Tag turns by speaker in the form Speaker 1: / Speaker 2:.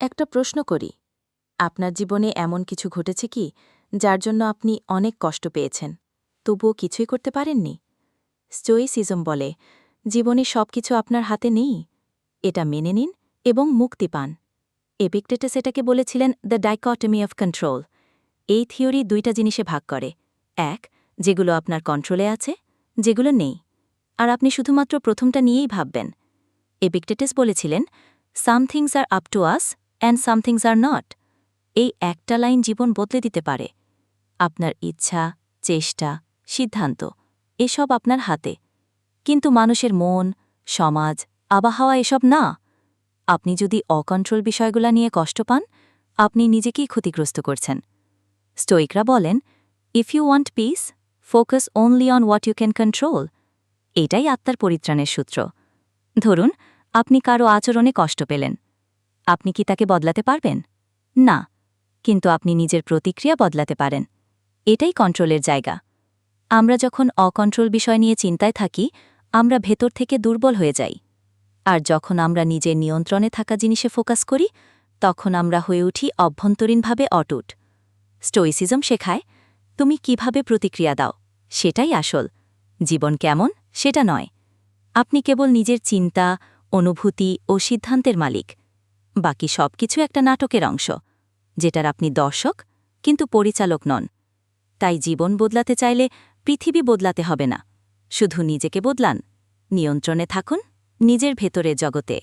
Speaker 1: একটা প্রশ্ন করি। আপনার জীবনে এমন কিছু ঘটেছে কি, যার জন্য আপনি অনেক কষ্ট পেয়েছেন? তবুও কিছুই করতে পারেননি? স্টোইসিজম বলে, জীবনে সব কিছু আপনার হাতে নেই। এটা মেনে নিন এবং মুক্তি পান। এপিকটেটাস এটাকে বলেছিলেন দ্য ডাইকটমি অফ কন্ট্রোল। এই থিওরি দুইটা জিনিসে ভাগ করে। এক, যেগুলো আপনার কন্ট্রোলে আছে, যেগুলো নেই। আর আপনি শুধুমাত্র প্রথমটা নিয়েই ভাববেন। এপিকটেটাস বলেছিলেন, some things are up to us and some things are not এই একটা লাইন জীবন বদলে দিতে পারে। আপনার ইচ্ছা, চেষ্টা, সিদ্ধান্ত, এসব আপনার হাতে। কিন্তু মানুষের মন, সমাজ, আবহাওয়া এসব না। আপনি যদি অকন্ট্রোল বিষয়গুলা নিয়ে কষ্ট পান, আপনি নিজেকেই ক্ষতিগ্রস্ত করছেন। স্টোইকরা বলেন if you want peace focus only on what you can control এটাই আত্মার পরিত্রাণের সূত্র। ধরুন, আপনি কারও আচরণে কষ্ট পেলেন। আপনি কি তাকে বদলাতে পারবেন? না, কিন্তু আপনি নিজের প্রতিক্রিয়া বদলাতে পারেন। এটাই কন্ট্রোলের জায়গা। আমরা যখন অকন্ট্রোল বিষয় নিয়ে চিন্তায় থাকি, আমরা ভেতর থেকে দুর্বল হয়ে যাই। আর যখন আমরা নিজের নিয়ন্ত্রণে থাকা জিনিসে ফোকাস করি, তখন আমরা হয়ে উঠি অভ্যন্তরীণভাবে অটুট। স্টোইসিজম শেখায়, তুমি কীভাবে প্রতিক্রিয়া দাও? সেটাই আসল। জীবন কেমন? সেটা নয়। আপনি কেবল নিজের চিন্তা, অনুভূতি ও সিদ্ধান্তের মালিক। বাকি সব কিছু একটা নাটকের অংশ, যেটার আপনি দর্শক কিন্তু পরিচালক নন। তাই জীবন বদলাতে চাইলে পৃথিবী বদলাতে হবে না, শুধু নিজেকে বদলান, নিয়ন্ত্রণে থাকুন, নিজের ভেতরে জগতে।